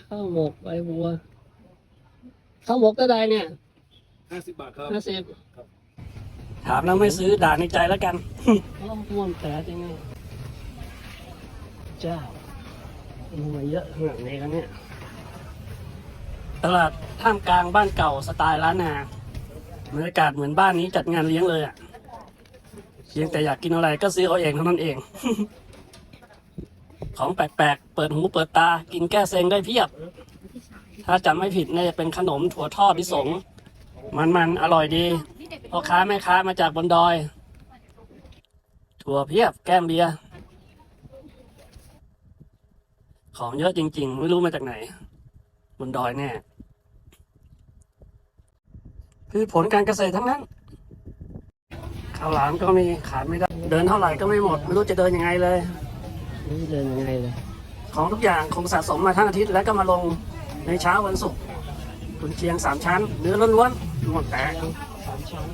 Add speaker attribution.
Speaker 1: ข้าวหมกใบบัว ข้าวหมกก็ได้เนี่ย
Speaker 2: ห้าสิบบาทครับ
Speaker 1: ห้าสิบ
Speaker 3: ถามแล้วไม่ซื้อด่าในใจแล้วกัน
Speaker 1: ต้มม่วงแต่จริงไงเจ้ามีมาเยอะขนาดนี้แล้วเนี่ย
Speaker 3: ตลาดท่ามกลางบ้านเก่าสไตล์ล้านนาบรรยากาศเหมือนบ้านนี้จัดงานเลี้ยงเลยอะเพียงแต่อยากกินอะไรก็ซื้อเอาเองเท่านั้นเอง ของแปลกๆ เปิดหูเปิดตา กินแก้เซ็งได้เพียบ ถ้าจำไม่ผิดน่าจะเป็นขนมถั่วทอดพิสง มันๆ อร่อยดีพ่อค้าแม่ค้ามาจากบนดอย ถั่วเพียบแก้มเบียร์ของเยอะจริง ๆ ไม่รู้มาจากไหน บนดอยแน่คือผลการเกษตรทั้งนั้นข้าวหลามก็มีขาดไม่ได้ เดินเท่าไหร่ก็ไม่หมด ไม่รู้จะเดินยังไงเลย
Speaker 1: เดินยังไงเลย
Speaker 3: ของทุกอย่างคงสะสมมาทั้งอาทิตย์แล้วก็มาลงในเช้าวันศุกร์คุณเชียงสามชั้น เนื้อล้วนๆนวดแตก
Speaker 1: สามชั้น